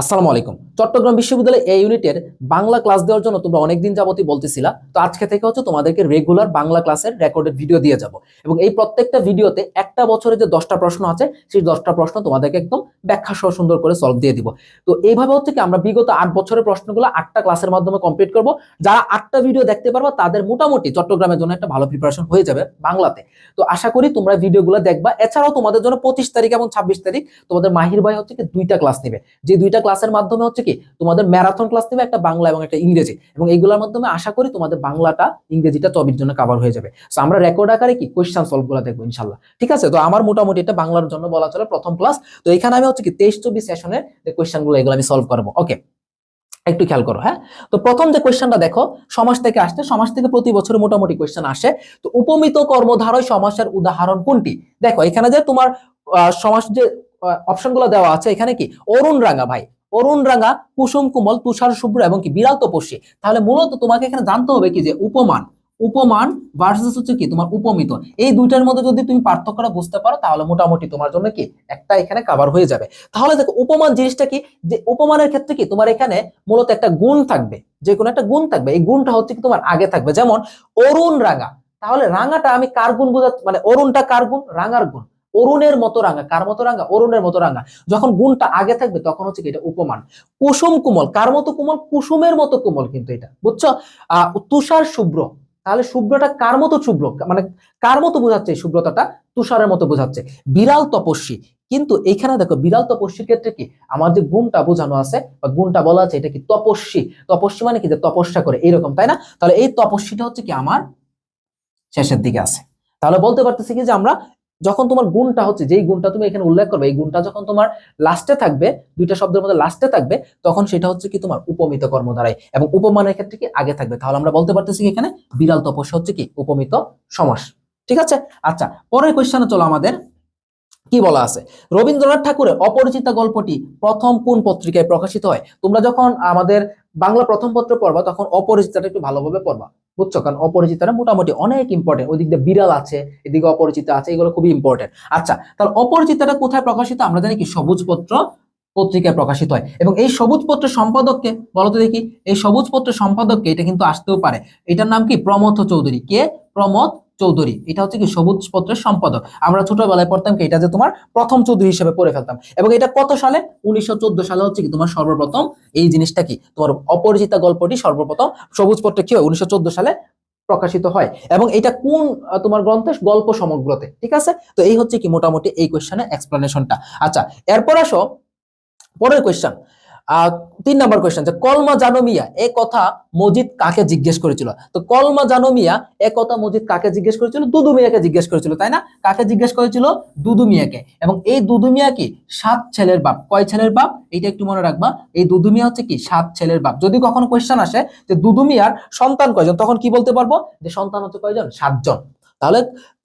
আসসালামু আলাইকুম। চট্টগ্রাম বিশ্ববিদ্যালয় এই ইউনিটের বাংলা ক্লাস দেওয়ার জন্য তোমরা অনেকদিন যাবতই বলতেছিলা, তো আজকে থেকে হচ্ছে তোমাদেরকে রেগুলার বাংলা ক্লাসের রেকর্ডেড ভিডিও দিয়ে যাব। এবং এই প্রত্যেকটা ভিডিওতে একটা বছরে যে দশটা প্রশ্ন আছে, সেই দশটা প্রশ্ন তোমাদেরকে একদম ব্যাখ্যা সহ সুন্দর করে সলভ দিয়ে দিব। তো এইভাবে হচ্ছে কি আমরা বিগত আট বছরের প্রশ্নগুলো আটটা ক্লাসের মাধ্যমে কমপ্লিট করব। যারা আটটা ভিডিও দেখতে পারবা, তাদের মোটামুটি চট্টগ্রামের জন্য একটা ভালো প্রিপারেশন হয়ে যাবে বাংলাতে। তো আশা করি তোমরা ভিডিওগুলো দেখবা। এছাড়াও তোমাদের জন্য পঁচিশ তারিখ এবং ছাব্বিশ তারিখ তোমাদের মাহির ভাই হচ্ছে কি দুইটা ক্লাস নেবে। যে দুইটা ক্লাসের মাধ্যমে হচ্ছে কি, তোমাদের ম্যারাথন ক্লাস নেবে একটা বাংলা এবং একটা ইংরেজি। এবং এইগুলোর মাধ্যমে আশা করি তোমাদের বাংলাটা, ইংরেজিটা চবির জন্য কাভার হয়ে যাবে। তো আমরা রেকর্ড আকারে কি কোয়েশ্চান সলভগুলো দেখব ইনশাল্লাহ। ঠিক আছে? তো আমার মোটামুটি এটা বাংলার জন্য বলা চলে প্রথম ক্লাস তো এখানে আমি হচ্ছে কি, তেইশ চব্বিশ সেশনের যে কোয়েশ্চানগুলো, এগুলো আমি সলভ করব। ওকে একটু খেয়াল করো হ্যাঁ? তো প্রথম যে কোয়েশ্চেনটা দেখো সমাজ থেকে আসছে। সমাজ থেকে প্রতি বছর মোটামুটি কোয়েশ্চেন আসে। তো উপমিত কর্মধারয় সমাসের উদাহরণ কোনটি? দেখো, এখানে যে তোমার সমাস যে অপশনগুলো দেওয়া আছে। এখানে কি? অরুণ রাঙা ভাই। অরুণ রাঙা কুসুম, কুমল, তুষার, শুভ্র এবং কি? বিড়াল তপস্বী তাহলে মূলত তোমাকে এখানে জানতে হবে কি? যে উপমান। উপমান ভার্সেস হচ্ছে কি? তোমার উপমিত এই দুইটার মধ্যে যদি তুমি পার্থক্যটা বুঝতে পারো, তাহলে মোটামুটি তোমার জন্য কি? একটা এখানে কভার হয়ে যাবে। তাহলে দেখো, উপমান জিনিসটা কি? যে উপমানের ক্ষেত্রে কি? তোমার এখানে মূলত একটা গুণ থাকবে। যে কোনো একটা গুণ থাকবে। এই গুণটা হচ্ছে কি? তোমার আগে থাকবে। যেমন অরুণ রাঙা তাহলে রাঙাটা আমি কার গুণ বোঝা মানে অরুণটা কার গুণ? রাঙার গুণ। অরুণের মতো রাঙা। কার মতো রাঙা? অরুণের মতো রাঙা। যখন গুণটা আগে থাকবে, তখন হচ্ছে এটা উপমান। কুসুম কুমল। কার মতো কোমল? কুসুমের মতো কোমল কিন্তু এটা। বুঝছ? আহ তুষার শুভ্র। তাহলে শুভ্রটা কার মতো শুভ্র? মানে কার মতো বোঝাচ্ছে শুভ্রতাটা? তুষারের মতো বোঝাচ্ছে। বিড়াল তপস্বী। কিন্তু এখানে দেখো, বিড়াল তপস্বীর ক্ষেত্রে কি? আমার যে গুণটা বোঝানো আছে, বা গুণটা বলা আছে, এটা কি তপস্বী? তপস্বী মানে কি? যে তপস্যা করে, এইরকম, তাই না? তাহলে এই তপস্বীটা হচ্ছে কি আমার শেষের দিকে আছে। তাহলে বলতে পারতেছি কি যে আমরা যখন তোমার গুণটা হচ্ছে, যেই গুণটা তুমি এখানে উল্লেখ করবে, এই গুণটা যখন তোমার লাস্টে থাকবে, দুইটা শব্দের মধ্যে লাস্টে থাকবে, তখন সেটা হচ্ছে কি তোমার উপমিত কর্মধারায় এবং উপমানের ক্ষেত্রে কি? আগে থাকবে। তাহলে আমরা বলতে পারতেছি এখানে? বিড়াল তপস্যা হচ্ছে কি? উপমিত সমাস। ঠিক আছে? আচ্ছা পরের কোয়েশ্চনে চলো আমাদের। কি বলা আছে? রবীন্দ্রনাথ ঠাকুরের অপরিচিতা গল্পটি প্রথম কোন পত্রিকায় প্রকাশিত হয়? তোমরা যখন আমাদের বাংলা প্রথম পত্র পড়বা, তখন অপরিচিতাটা একটু ভালোভাবে পড়বা। বুঝছ? কারণ অপরিচিতরা মোটামুটি অনেক ইম্পর্টেন্ট ওই দিক দিয়ে বিড়াল আছে, এদিকে অপরিচিত আছে, এগুলো খুবই ইম্পর্টেন্ট আচ্ছা তাহলে অপরিচিতাটা কোথায় প্রকাশিত? আমরা জানি কি সবুজ পত্র পত্রিকায় প্রকাশিত হয়। এবং এই সবুজ পত্র সম্পাদককে বলতো দেখি, এই সবুজ পত্র সম্পাদককে এটা কিন্তু আসতেও পারে। এটার নাম কি? প্রমথ চৌধুরী। কে? প্রমথ চৌধুরী। এটা হচ্ছে কি সবুজ পত্রের সম্পাদক। আমরা ছোটবেলায় পড়তাম কি, এটা যে তোমার প্রথম চৌধুরী হিসেবে পড়ে ফেলতাম। এবং এটা কত সালে? উনিশশো চোদ্দ সালে হচ্ছে কি তোমার সর্বপ্রথম এই জিনিসটা কি? তোমার অপরিচিতা গল্পটি সর্বপ্রথম সবুজ পত্রে কি হয়? উনিশশো চোদ্দ সালে প্রকাশিত হয়। এবং এটা কোন তোমার গ্রন্থে গল্প সমগ্রতে, ঠিক আছে? তো এই হচ্ছে কি মোটামুটি এই কোয়েশ্চেনের এক্সপ্লেনেশনটা আচ্ছা এরপর আসো, পরের কোয়েশ্চেন তিন নম্বর কোয়েশ্চেন যে, কলমা জানো মিয়া, এ কথা মজিদ কাকে জিজ্ঞেস করেছিল? তো কলমা জানো মিয়া, এ কথা মজিদ কাকে জিজ্ঞেস করেছিল? দুদু মিয়াকে জিজ্ঞেস করেছিল, তাই না? কাকে জিজ্ঞেস করেছিল? দুদু মিয়াকে। এবং এই দুদু মিয়া কি? সাত ছেলের বাপ। কয় ছেলের বাপ? এইটা একটু মনে রাখবা। এই দুদু মিয়া হচ্ছে কি? সাত ছেলের বাপ। যদি কখনো কোয়েশ্চেন আসে যে, দুদু মিয়ার সন্তান কয়জন, তখন কি বলতে পারব? যে, সন্তান হচ্ছে কয়জন? সাতজন। তাহলে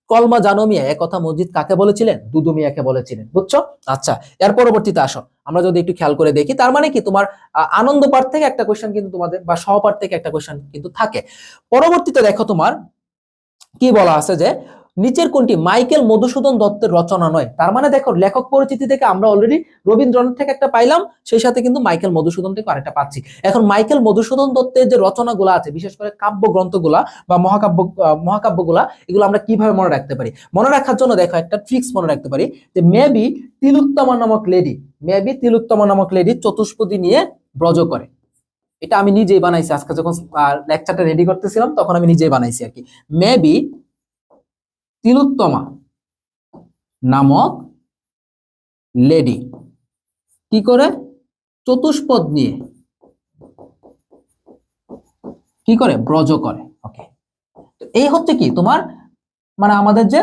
কলমা জানো মিয়া একথা কথা মসজিদ কাকে বলেছিলেন? দুদু মিয়াকে বলেছিলেন, বুঝছ? আচ্ছা এর পরবর্তীতে আসো। আমরা যদি একটু খেয়াল করে দেখি, তার মানে কি? তোমার আনন্দ পাঠ থেকে একটা কোয়েশ্চেন কিন্তু তোমাদের, বা সহপাঠ থেকে একটা কোয়েশ্চেন কিন্তু থাকে। পরবর্তীতে দেখো তোমার, কি বলা আছে যে নিচের কোনটি? মাইকেল মধুসূদন দত্তের রচনা নয়। তার মানে দেখো, লেখক পরিচিতি থেকে আমরা অলরেডি রবীন্দ্রনাথ থেকে একটা পাইলাম, সেই সাথে কিন্তু মাইকেল মধুসূদন থেকে আরেকটা পাচ্ছি। এখন মাইকেল মধুসূদন দত্তের যে রচনাগুলো আছে, বিশেষ করে কাব্য গ্রন্থগুলা বা মহাকাব্য মহাকাব্যগুলা, এগুলো আমরা কীভাবে মনে রাখতে পারি? মনে রাখার জন্য দেখো একটা ট্রিক্স মনে রাখতে পারি যে মেবি তিলোত্তমা নামক লেডি মেবি তিলোত্তমা নামক লেডি চতুষ্পদী নিয়ে ব্রজ করে। এটা আমি নিজেই বানাইছি। আজকে যখন লেকচারটা রেডি করতেছিলাম, তখন আমি নিজেই বানাইছি আর কি। মেবি তিলোত্তমা নামক লেডি কি করে? চতুষ্পদ নিয়ে। কি করে? ব্রজ করে। ওকে তো এই হচ্ছে কি? তোমার মানে আমাদের যে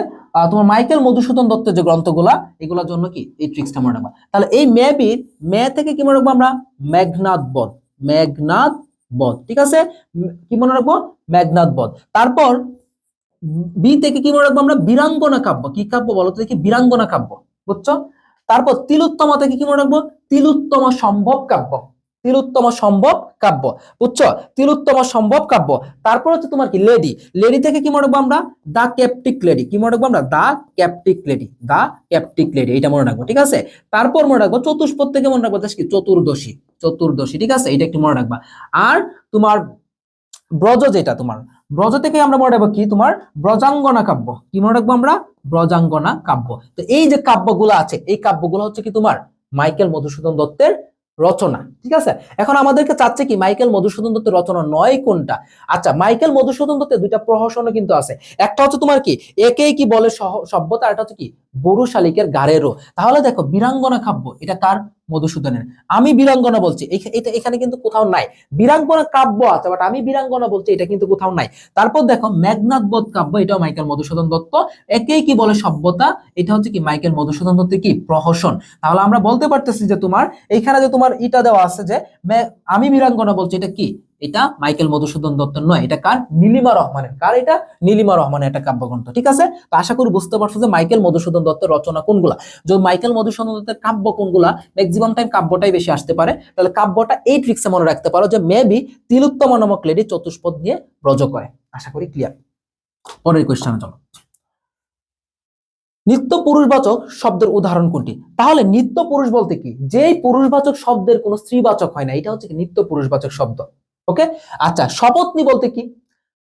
তোমার মাইকেল মধুসূদন দত্তের যে গ্রন্থগুলা, এগুলোর জন্য কি? এই ট্রিক্সটা মনে রাখবা। তাহলে এই মেবির মে থেকে কি মনে রাখব আমরা? মেঘনাথ বধ। মেঘনাথ বধ। ঠিক আছে? কি মনে রাখব? মেঘনাথ বধ। তারপর বি থেকে কি মনে রাখব আমরা? বীরাঙ্গনা কাব্য। কি কাব্য বলো তো দেখি? বীরাঙ্গনা কাব্য। বুঝছ? তারপর তিলোত্তমা থেকে কি মনে রাখব? তিলোত্তমা সম্ভব কাব্য। তিলোত্তম সম্ভব কাব্য। বুঝছ? তিলোত্তম সম্ভব কাব্য। তারপর হচ্ছে তোমার কি? লেডি। লেডি থেকে কি মনে রাখব আমরা? The captive lady. কি মনে রাখব আমরা? The captive lady. The captive lady. এটা মনে রাখব, ঠিক আছে? তারপর মনে রাখব চতুষ্পদ থেকে মনে রাখব কি? চতুর্দশী। চতুর্দশী, ঠিক আছে? এটা একটু মনে রাখবা। আর তোমার ব্রজ যেটা তোমার ব্রজ থেকে আমরা মনে রাখব কি? তোমার ব্রজাঙ্গনা কাব্য। কি মনে রাখব আমরা? ব্রজাঙ্গনা কাব্য। তো এই যে কাব্যগুলো আছে, এই কাব্যগুলো হচ্ছে কি তোমার? মাইকেল মধুসূদন দত্তের রচনা, ঠিক আছে? এখন আমাদেরকে চাচ্ছে কি মাইকেল মধুসূদন দত্তের রচনা নয় কোনটা? আচ্ছা মাইকেল মধুসূদন দত্তের দুইটা প্রহসনও কিন্তু আছে। একটা হচ্ছে তোমার কি? একেই কি বলে সভ্যতা, আর একটা হচ্ছে কি? বরু শালিকের গাড়েরও তাহলে দেখো, বীরাঙ্গনা কাব্য, এটা কার? মধুসূদনের। আমি বীরাঙ্গনা বলছি এটা এখানে কিন্তু কোথাও নাই। বীরাঙ্গনা কাব্য আছে বাট আমি বীরাঙ্গনা বলছি, এটা কিন্তু কোথাও নাই। তারপর দেখো মেঘনাথ বোধ কাব্য, এটাও মাইকেল মধুসূদন দত্ত। একেই কি বলে সভ্যতা? এটা হচ্ছে কি, মাইকেল মধুসূদন দত্তের কি? প্রহসন। তাহলে আমরা বলতে পারতেছি যে তোমার এইখানে যে তোমার ইটা দেওয়া আছে যে আমি বীরাঙ্গনা বলছি, এটা কি? এটা মাইকেল মধুসূদন দত্ত নয়, এটা কার? নীলিমা রহমানের। কার এটা? নীলিমা রহমানের একটা কাব্যগ্রন্থ, ঠিক আছে? তো আশা করি বুঝতে পারছ যে মাইকেল মধুসূদন দত্তের রচনা কোনগুলা? যে মাইকেল মধুসূদন দত্তের কাব্য কোনগুলা ম্যাক্সিমাম টাইম কাব্যটাই বেশি আসতে পারে, তাহলে কাব্যটা এই ট্রিক্সে মনে রাখতে পারো যে মেবি তিলোত্তমা নামক লেডি চতুষ্পদ নিয়ে ব্রজ করে। আশা করি ক্লিয়ার পরের কোয়েশ্চেনে চলো। নিত্য পুরুষবাচক শব্দের উদাহরণ কোনটি? তাহলে নিত্য পুরুষ বলতে কি? যেই পুরুষবাচক শব্দের কোনো স্ত্রীবাচক হয় না, এটা হচ্ছে নিত্য পুরুষবাচক শব্দ। ওকে? আচ্ছা শপথনি বলতে কি?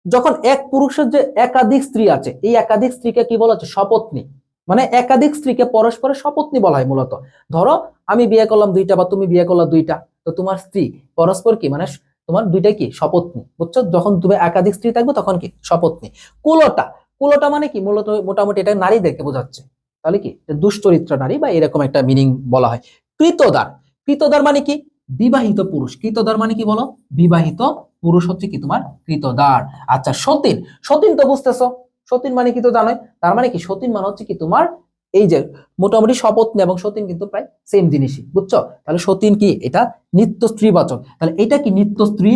যখন এক পুরুষের যে একাধিক স্ত্রী আছে, এই একাধিক স্ত্রীকে কি বলা হচ্ছে? শপথনি। মানে একাধিক স্ত্রীকে পরস্পরের শপথনি বলা হয় মূলত। ধরো, আমি বিয়ে করলাম দুইটা বা তুমি বিয়ে করলা দুইটা, তো তোমার স্ত্রী পরস্পর কি? মানে তোমার দুইটাই কি? শপথনি। বুঝছ? যখন তুমি একাধিক স্ত্রী থাকবে, তখন কি? শপথনি। কুলটা। কুলটা মানে কি? মূলত মোটামুটি এটা নারী নারীদেরকে বোঝাচ্ছে। তাহলে কি? দুশ্চরিত্র নারী বা এরকম একটা মিনিং বলা হয়। কৃতদার। কৃতদার মানে কি? বিবাহিত পুরুষ। কৃতদার মানে কি বলো? বিবাহিত পুরুষ হচ্ছে কি তোমার? কৃতদার আচ্ছা সতীন। সতীন তো বুঝতেছো। সতীন মানে কি তো জানোই? তার মানে কি? সতীন মানে হচ্ছে কি তোমার এই যে মোটামুটি শপথ এবং সতীন কিন্তু প্রায় সেম জিনিসই, বুঝছ? তাহলে সতীন কি? এটা নিত্য স্ত্রীবাচক তাহলে এটা কি নিত্য স্ত্রী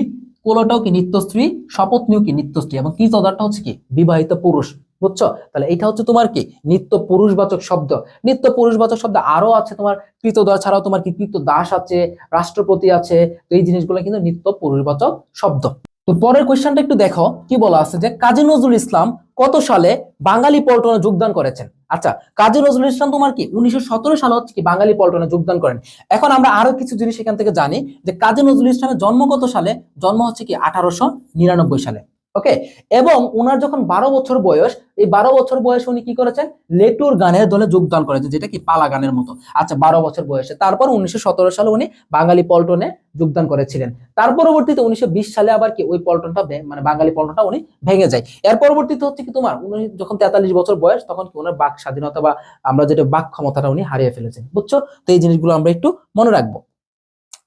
কোলোটাও কি নিত্য স্ত্রী শপথ নিয়েও কি নিত্য স্ত্রী এবং কৃতদারটা হচ্ছে কি? বিবাহিত পুরুষ। বুঝছ? তাহলে এটা হচ্ছে তোমার কি? নিত্য পুরুষবাচক শব্দ। নিত্য পুরুষবাচক শব্দ আরও আছে তোমার কৃতদার ছাড়াও তোমার কি? কৃত দাস আছে, রাষ্ট্রপতি আছে। তো এই জিনিসগুলো কিন্তু নিত্য পুরুষবাচক শব্দ। তো পরের কোয়েশ্চনটা একটু দেখো। কি বলা আছে যে, কাজী নজরুল ইসলাম কত সালে বাঙালি পল্টনে যোগদান করেছেন? আচ্ছা কাজী নজরুল ইসলাম তোমার কি উনিশশো সতেরো সালে হচ্ছে কি বাঙালি পল্টনে যোগদান করেন? এখন আমরা আরও কিছু জিনিস এখান থেকে জানি যে, কাজী নজরুল ইসলামের জন্ম কত সালে? জন্ম হচ্ছে কি আঠারোশো নিরানব্বই সালে। ওকে এবং ওনার যখন বারো বছর বয়স, এই বারো বছর বয়সে উনি কি করেছেন? লেটুর গানের দলে যোগদান করেছেন, যেটা কি পালা গানের মতো। আচ্ছা বারো বছর বয়সে। তারপর উনিশশো সতেরো সালে উনি বাঙালি পল্টনে যোগদান করেছিলেন। তার পরবর্তীতে উনিশশো বিশ সালে আবার কি ওই পল্টনটা মানে বাঙালি পল্টনটা উনি ভেঙে যায়। এর পরবর্তীতে হচ্ছে কি তোমার, উনি যখন তেতাল্লিশ বছর বয়স, তখন কি ওনার বাক স্বাধীনতা বা আমরা যেটা বাক ক্ষমতাটা উনি হারিয়ে ফেলেছেন। বুঝছ? তো এই জিনিসগুলো আমরা একটু মনে রাখব।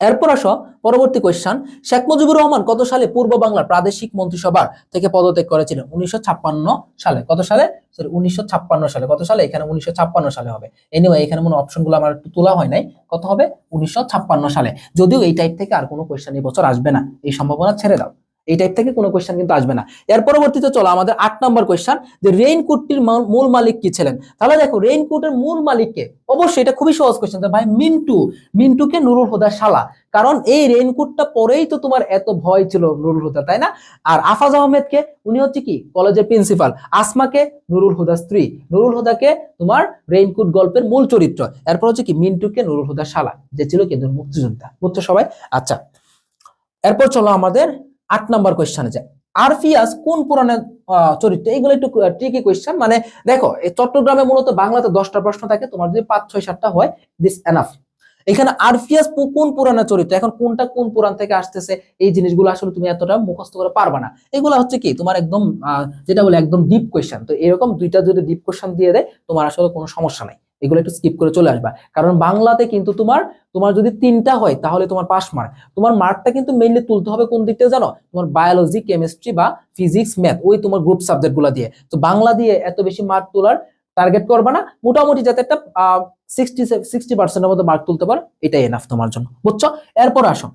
এরপর আসো, পরবর্তী কোয়েশ্চন শেখ মুজিবুর রহমান কত সালে পূর্ব বাংলার প্রাদেশিক মন্ত্রিসভার থেকে পদত্যাগ করেছিলেন? উনিশশো ছাপ্পান্ন সালে। কত সালে? সরি উনিশশো ছাপ্পান্ন সালে। কত সালে? এখানে উনিশশো ছাপ্পান্ন সালে হবে। এনিওয়ে এখানে মনে অপশনগুলো আমার একটু তোলা হয় নাই। কত হবে? উনিশশো ছাপ্পান্ন সালে। যদিও এই টাইপ থেকে আর কোনো কোয়েশ্চান এই বছর আসবে না। এই সম্ভাবনা ছেড়ে দাও। এই টাইপ থেকে কোনো কোয়েশ্চেন কিন্তু আসবে না। এর পরবর্তীতে চলো আমাদের আট নম্বর কোয়েশ্চেন যে রেইনকোটটির মূল মালিক কি ছিলেন? তাহলে দেখো রেইনকোটের মূল মালিককে, অবশ্যই এটা খুবই সহজ কোয়েশ্চেন ভাই মিন্টু, মিন্টুকে নুরুল হুদা শালা। কারণ এই রেইনকোটটা পরেই তো তোমার এত ভয় ছিল নুরুল হুদা, তাই না? আর আফাজ আহমেদকে, উনি হচ্ছে কি? কলেজের প্রিন্সিপাল আসমাকে নুরুল হুদা স্ত্রী। নুরুল হুদাকে তোমার রেইনকোট গল্পের মূল চরিত্র। এরপর হচ্ছে কি? মিন্টুকে নুরুল হুদা শালা, যে ছিল কিন্তু মুক্তিযোদ্ধা। বুঝছ সবাই? আচ্ছা। এরপর চলো আমাদের আট নাম্বার কোয়েশ্চনে যায়। আরফিয়াস কোন পুরাণের চরিত্র? এইগুলো একটু ট্রিকি কোয়েশ্চেন মানে দেখো, এই চট্টগ্রামে মূলত বাংলাতে দশটা প্রশ্ন থাকে, তোমার যদি পাঁচ, ছয়, সাতটা হয় দিস এনাফ এখানে আরফিয়াস কোন পুরাণের চরিত্র? এখন কোনটা কোন পুরাণ থেকে আসতেছে? এই জিনিসগুলো আসলে তুমি এতটা মুখস্থ করে পারবে না। এগুলো হচ্ছে কি? তোমার একদম যেটা বলে একদম ডিপ কোয়েশ্চেন তো এরকম দুইটা যদি ডিপ কোয়েশ্চেন দিয়ে দেয়, তোমার আসলে কোনো সমস্যা নাই। এগুলো একটু স্কিপ করে চলে আসবা। কারণ বাংলাতে কিন্তু তোমার তোমার যদি তিনটা হয়, তাহলে তোমার পাস মার্ক তোমার মার্কটা কিন্তু মেইনলি তুলতে হবে কোন দিকটা জানো? তোমার বায়োলজি কেমিস্ট্রি বা ফিজিক্স ম্যাথ ওই তোমার গ্রুপ সাবজেক্টগুলা দিয়ে। তো বাংলা দিয়ে এত বেশি মার্ক তোলার টার্গেট করবে না। মোটামুটি যাতে একটা সিক্সটি সিক্সটি পার্সেন্টের মধ্যে মার্ক তুলতে পারো, এটাই এনাফ তোমার জন্য। বুঝছ? এরপর আসো।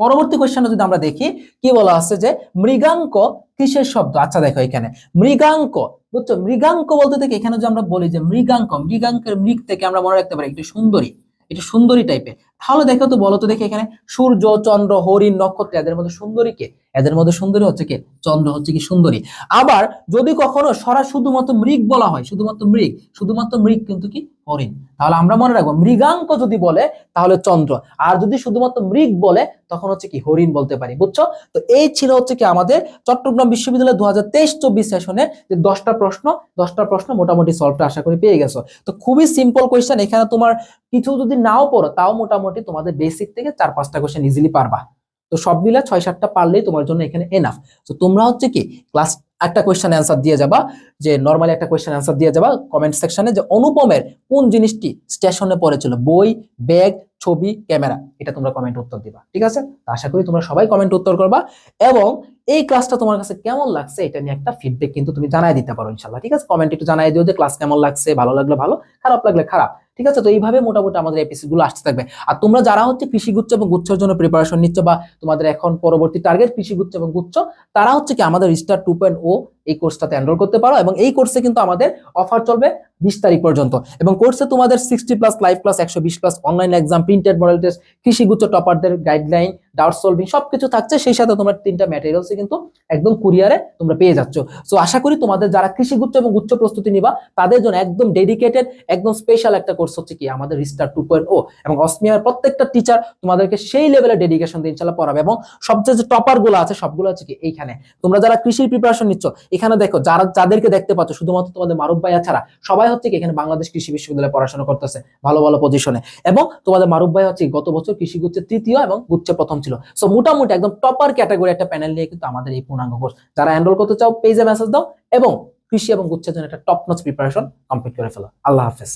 পরবর্তী কোয়েশ্চেনে যদি আমরা দেখি, কি বলা আছে যে মৃগাঙ্ক কিসের শব্দ? আচ্ছা দেখো এখানে। মৃগাঙ্ক, বুঝছ? মৃগাঙ্ক বলতে থেকে এখানে যে আমরা বলি যে মৃগাঙ্ক, মৃগাঙ্কের মৃগ থেকে আমরা মনে রাখতে পারি একটু সুন্দরী। এটা সুন্দরী টাইপের তাহলে দেখো তো, বলো তো দেখি এখানে, সূর্য, চন্দ্র, হরিণ, নক্ষত্র, এদের মধ্যে সুন্দরী কে? এদের মধ্যে সুন্দরী হচ্ছে কে? চন্দ্র হচ্ছে কি সুন্দরী। আবার যদি কখনো সরা শুধুমাত্র মৃগ বলা হয়, শুধুমাত্র মৃগ শুধুমাত্র মৃগ কিন্তু কি? হরিণ। তাহলে আমরা মনে রাখব, মৃগাঙ্ক যদি বলে, তাহলে চন্দ্র। আর যদি শুধুমাত্র মৃগ বলে, তখন হচ্ছে কি হরিণ বলতে পারি, বুঝছ? তো এই ছিল হচ্ছে কি আমাদের চট্টগ্রাম বিশ্ববিদ্যালয় দু হাজার তেইশ চব্বিশ সেশনে যে দশটা প্রশ্ন দশটা প্রশ্ন মোটামুটি সলভটা আশা করি পেয়ে গেছো। তো খুবই সিম্পল কোয়েশ্চেন এখানে তোমার কিছু যদি নাও পড়ো, তাও মোটামুটি তোমাদের বেসিক থেকে চার পাঁচটা কোয়েশ্চেন ইজিলি পারবা। তো সব মিলা ছয় সাতটা পারলেই তোমার জন্য এখানে এনাফ তো তোমরা হচ্ছে কি ক্লাস একটা কোয়েশ্চেন অ্যান্সার দিয়ে যাবা, যে নর্মালি একটা কোয়েশ্চেন অ্যান্সার দিয়ে যাবা কমেন্ট সেকশনে যে অনুপমের কোন জিনিসটি স্টেশনে পড়েছিল? বই ব্যাগ ছবি ক্যামেরা এটা তোমরা কমেন্ট উত্তর দিবা। ঠিক আছে? আশা করি তোমরা সবাই কমেন্ট উত্তর করবা। এবং এই ক্লাসটা তোমার কাছে কেমন লাগছে, এটা নিয়ে একটা ফিডব্যাক কিন্তু তুমি জানাই দিতে পারো ইনশাল্লাহ ঠিক আছে? কমেন্ট একটু জানাই দিও যে ক্লাস কেমন লাগছে, ভালো লাগলে ভালো, খারাপ লাগলে খারাপ, ঠিক আছে? তো এইভাবে মোটামুটি আমাদের এপিসোডগুলো আসতে থাকবে। আর তোমরা যারা হচ্ছে কৃষি গুচ্ছ এবং গুচ্ছের জন্য প্রিপারেশন নিচ্ছ বা তোমাদের এখন পরবর্তী টার্গেট কৃষি গুচ্ছ এবং গুচ্ছ, তারা হচ্ছে কি আমাদের স্টার টু পয়েন্ট ও এই কোর্সটাতে এনরোল করতে পারো এবং এই কোর্সে কিন্তু আমাদের অফার চলবে বিশ তারিখ পর্যন্ত। এবং কোর্সে তোমাদের সিক্সটি প্লাস লাইভ ক্লাস একশো বিশ plus online exam printed model test কৃষি গুচ্ছ টপারদের গাইডলাইন ডাউট সলভিং সবকিছু থাকছে, সেই সাথে তোমার তিনটা ম্যাটেরিয়ালস কিন্তু একদম কুরিয়ারে তোমরা পেয়ে যাচ্ছ। সো আশা করি তোমাদের যারা কৃষি গুচ্ছ এবং গুচ্ছ প্রস্তুতি নিবা, তাদের জন্য একদম ডেডিকেটেড একদম স্পেশাল একটা কোর্স হচ্ছে কি আমাদের রিস্টার টু পয়েন্ট ও এবং অসমিয়ার প্রত্যেকটা টিচার তোমাদেরকে সেই লেভেলের ডেডিকেশন দিয়ে ইনশাল্লাহ পড়াবে এবং সবচেয়ে যে টপারগুলো আছে সবগুলো হচ্ছে কি এইখানে। তোমরা যারা কৃষির প্রিপারেশন নিচ্ছ, এখানে দেখো যারা, যাদেরকে দেখতে পাচ্ছ, শুধুমাত্র তোমাদের মারুফ ভাইয়া ছাড়া, সবাই হচ্ছে কি এখানে বাংলাদেশ কৃষি বিশ্ববিদ্যালয়ে পড়াশোনা করতেছে, ভালো ভালো পজিশনে এবং তোমাদের মারুফ ভাই হচ্ছে গত বছর কৃষি গুচ্ছে তৃতীয় এবং গুচ্ছে প্রথম ছিল। সো মোটামুটি একদম টপার ক্যাটাগরি একটা প্যানেল নিয়ে কিন্তু আমাদের এই পূর্ণাঙ্গ কোর্স যারা এনরোল করতে চাও পেজে মেসেজ দাও এবং কৃষি এবং গুচ্ছের জন্য একটা টপ নচ প্রিপারেশন কমপ্লিট করে ফেলো। আল্লাহ হাফেজ।